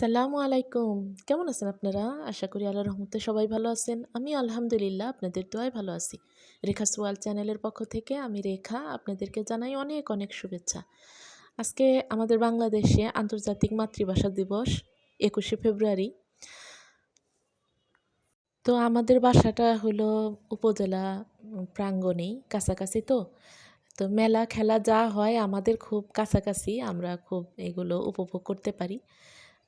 আসসালামু আলাইকুম। কেমন আছেন আপনারা? আশা করি আল্লাহ রহমতে সবাই ভালো আছেন। আমি আলহামদুলিল্লাহ আপনাদের দোয়ায় ভালো আছি। রেখা সোয়াল চ্যানেলের পক্ষ থেকে আমি রেখা আপনাদেরকে জানাই অনেক অনেক শুভেচ্ছা। আজকে আমাদের বাংলাদেশে আন্তর্জাতিক মাতৃভাষা দিবস, একুশে ফেব্রুয়ারি। তো আমাদের বাসাটা হলো উপজেলা প্রাঙ্গণেই কাছাকাছি তো। তো মেলা খেলা যা হয় আমাদের খুব কাছাকাছি, আমরা খুব এগুলো উপভোগ করতে পারি।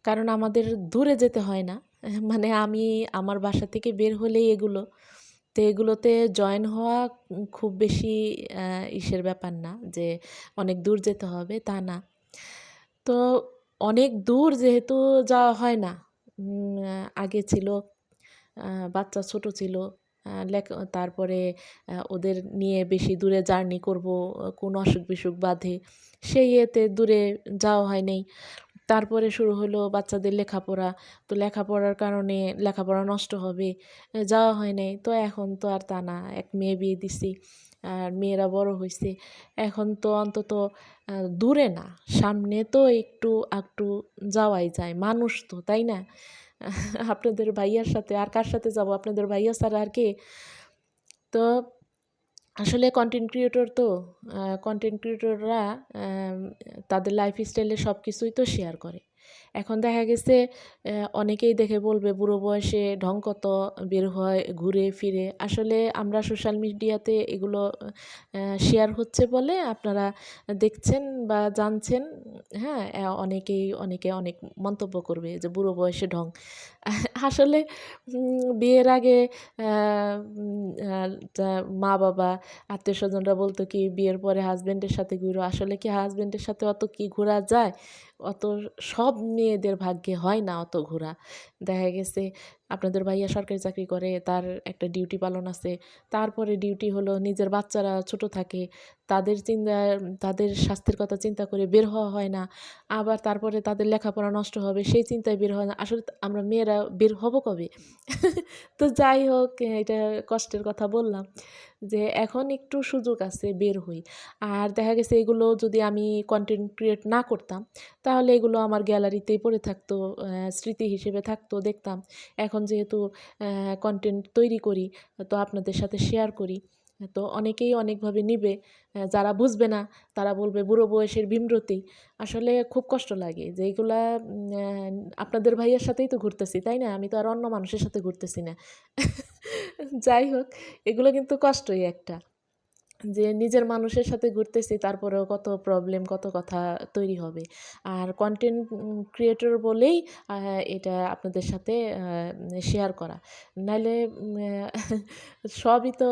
কারণ আমাদের দূরে যেতে হয় না। মানে আমি আমার বাসা থেকে বের হলেই এগুলো। তো এগুলোতে জয়েন হওয়া খুব বেশি ইসের ব্যাপার না যে অনেক দূর যেতে হবে তা না। তো অনেক দূর যেহেতু যাওয়া হয় না। আগে ছিল বাচ্চা ছোট ছিল তারপরে ওদের নিয়ে বেশি দূরে জার্নি করব, কোনো অসুখ বিসুখ বাধে, সেই ইয়েতে দূরে যাওয়া হয় তারপরে শুরু হলো বাচ্চাদের লেখাপড়া। তো লেখাপড়ার কারণে লেখাপড়া নষ্ট হবে যাওয়া হয় নাই। তো এখন তো আর তা না, এক মেয়ে বিয়ে দিছি, আর মেয়েরা বড় হয়েছে এখন তো অন্তত দূরে না, সামনে তো একটু একটু যাওয়াই যায়। মানুষ তো, তাই না? আপনাদের ভাইয়ার সাথে, আর কার সাথে যাব? আপনাদের ভাইয়া ছাড়া আর কে? তো আসলে কন্টেন্ট ক্রিয়েটর তো কন্টেন্ট ক্রিয়েটররা তাদের লাইফ স্টাইলে সব কিছুই তো শেয়ার করে। এখন দেখা গেছে অনেকেই দেখে বলবে বুড়ো বয়সে ঢং কত, বের হয় ঘুরে ফিরে। আসলে আমরা সোশ্যাল মিডিয়াতে এগুলো শেয়ার হচ্ছে বলে আপনারা দেখছেন বা জানছেন। হ্যাঁ অনেকেই, অনেকে অনেক মন্তব্য করবে যে বুড়ো বয়সে ঢং। আসলে বিয়ের আগে মা বাবা, আত্মীয় স্বজনরা বলতো কি, বিয়ের পরে হাজবেন্ডের সাথে ঘুরো। আসলে কি হাজব্যান্ডের সাথে অত কি ঘোরা যায়? অত সব মেয়েদের ভাগ্যে হয় না অত ঘোরা। দেখা গেছে আপনাদের ভাইয়া সরকারি চাকরি করে, তার একটা ডিউটি পালন আছে। তারপরে ডিউটি হলো নিজের বাচ্চারা ছোট থাকে, তাদের চিন্তা, তাদের স্বাস্থ্যের কথা চিন্তা করে বের হওয়া হয় না। আবার তারপরে তাদের লেখাপড়া নষ্ট হবে, সেই চিন্তায় বের হয় না। আসলে আমরা মেয়েরা বের হব কবে? তো যাই হোক, এটা কষ্টের কথা বললাম যে এখন একটু সুযোগ আছে বের হই। আর দেখা গেছে এগুলো যদি আমি কন্টেন্ট ক্রিয়েট না করতাম, তাহলে এগুলো আমার গ্যালারিতেই পড়ে থাকতো স্মৃতি হিসেবে থাকতো, দেখতাম। এখন যেহেতু কন্টেন্ট তৈরি করি, তো আপনাদের সাথে শেয়ার করি। তো অনেকেই অনেকভাবে নিবে যারা বুঝবে না, তারা বলবে, বুড়ো বয়সের বিমরতি আসলে খুব কষ্ট লাগে যে এইগুলা আপনাদের ভাইয়ের সাথেই তো ঘুরতেছি, তাই না? আমি তো আর অন্য মানুষের সাথে ঘুরতেছি না। যাই হোক, এগুলো কিন্তু কষ্টই একটা। যে নিজের মানুষের সাথে ঘুরতেছি, তারপরেও কত প্রবলেম কত কথা তৈরি হবে। আর কন্টেন্ট ক্রিয়েটর বলেই এটা আপনাদের সাথে শেয়ার করা। নাহলে সবই তো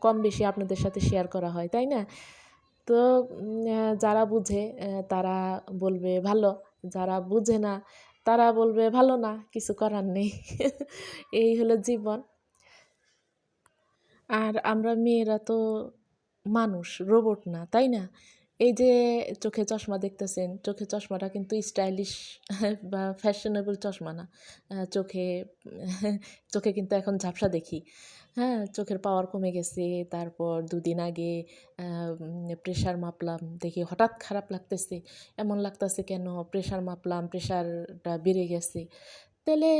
কম বেশি আপনাদের সাথে শেয়ার করা হয়, তাই না? তো যারা বুঝে তারা বলবে, ভালো। যারা বুঝে না, তারা বলবে, ভালো না, কিছু করার নেই। এই হলো জীবন। আর আমরা মেয়েরা তো মানুষ রোবট না, তাই না? এই যে চোখে চশমা দেখতেছেন, চোখে চশমাটা কিন্তু স্টাইলিশ বা ফ্যাশনেবল চশমা না। চোখে চোখে কিন্তু এখন ঝাপসা দেখি। হ্যাঁ চোখের পাওয়ার কমে গেছে, তারপর দুদিন আগে প্রেশার মাপলাম, দেখি হঠাৎ খারাপ লাগতেছে। এমন লাগতেছে কেন? প্রেশার মাপলাম প্রেশারটা বেড়ে গেছে। তাহলে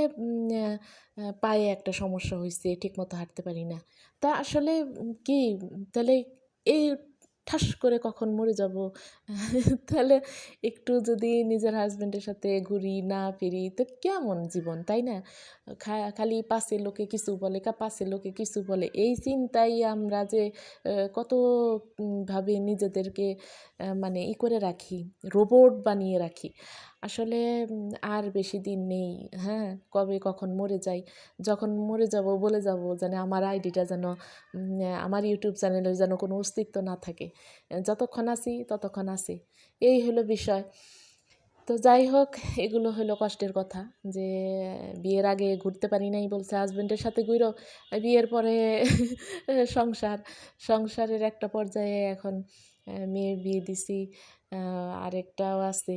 পায়ে একটা সমস্যা হয়েছে ঠিকমতো হাঁটতে পারি না। তা আসলে কি? তাহলে এই ঠাস করে কখন মরে যাব? তাহলে একটু যদি নিজের হাজব্যান্ডের সাথে ঘুরি না ফিরি তো কেমন জীবন তাই না? খালি পাশে লোকে কিছু বলে কা পাশে লোকে কিছু বলে এই চিন্তাই আমরা যে আহ, কত ভাবে নিজেদেরকে মানে ই করে রাখি রোবট বানিয়ে রাখি। আসলে আর বেশি দিন নেই হ্যাঁ? কবে কখন মরে যাই? যখন মরে যাব, বলে যাব যেন আমার আইডিটা যেন আমার ইউটিউব চ্যানেলের যেন কোনো অস্তিত্ব না থাকে। যতক্ষণ আছি, ততক্ষণ আছি। এই হলো বিষয়। তো যাই হোক, এগুলো হলো কষ্টের কথা যে, বিয়ের আগে ঘুরতে পারি নাই বলছে হাজবেন্ডের সাথে ঘুরো। বিয়ের পরে সংসার, সংসারের একটা পর্যায়ে এখন মেয়ের বিয়ে দিছি আরেকটাও আছে।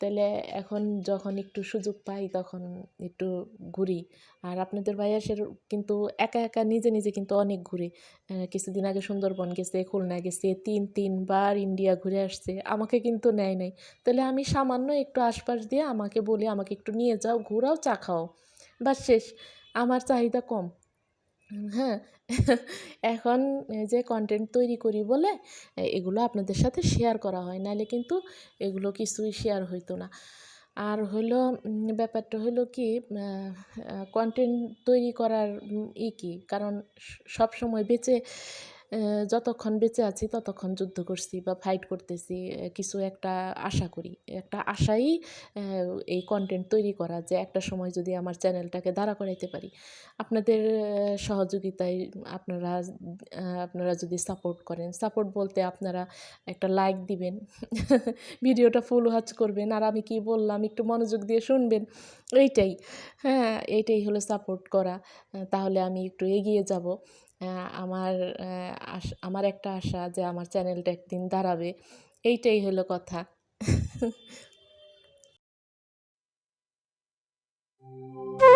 তাহলে এখন যখন একটু সুযোগ পাই তখন একটু ঘুরি। আর আপনাদের ভাইয়া সে কিন্তু একা একা নিজে নিজে কিন্তু অনেক ঘুরে। কিছুদিন আগে সুন্দরবন গেছে, খুলনা গেছে, তিন, তিনবার ইন্ডিয়া ঘুরে আসছে, আমাকে কিন্তু নেয় নাই। তাহলে আমি সামান্য একটু আশপাশ দিয়ে আমাকে বলি আমাকে একটু নিয়ে যাও, ঘোরাও, চা খাও। বা শেষ। আমার চাহিদা কম। হ্যাঁ। এখন যে কন্টেন্ট তৈরি করি বলে এগুলো আপনাদের সাথে শেয়ার করা হয়। নাহলে কিন্তু এগুলো কিছুই শেয়ার হইতো না। আর হলো ব্যাপারটা হলো কি কন্টেন্ট তৈরি করার ই কি? কারণ সব সময় বেঁচে যতক্ষণ বেঁচে আছি ততক্ষণ যুদ্ধ করছি বা ফাইট করতেছি কিছু একটা আশা করি। একটা আশাই এই কন্টেন্ট তৈরি করা যে একটা সময় যদি আমার চ্যানেলটাকে দাঁড়া করাইতে পারি। আপনাদের সহযোগিতায় আপনারা আপনারা যদি সাপোর্ট করেন। সাপোর্ট বলতে আপনারা একটা লাইক দিবেন, ভিডিওটা ফুল ওয়াচ করবেন, আর আমি কি বললাম, একটু মনোযোগ দিয়ে শুনবেন, এইটাই। হ্যাঁ এইটাই হলো সাপোর্ট করা। তাহলে আমি একটু এগিয়ে যাব। আমার আমার একটা আশা যে আমার চ্যানেলটা একদিন দাঁড়াবে। এইটাই হলো কথা।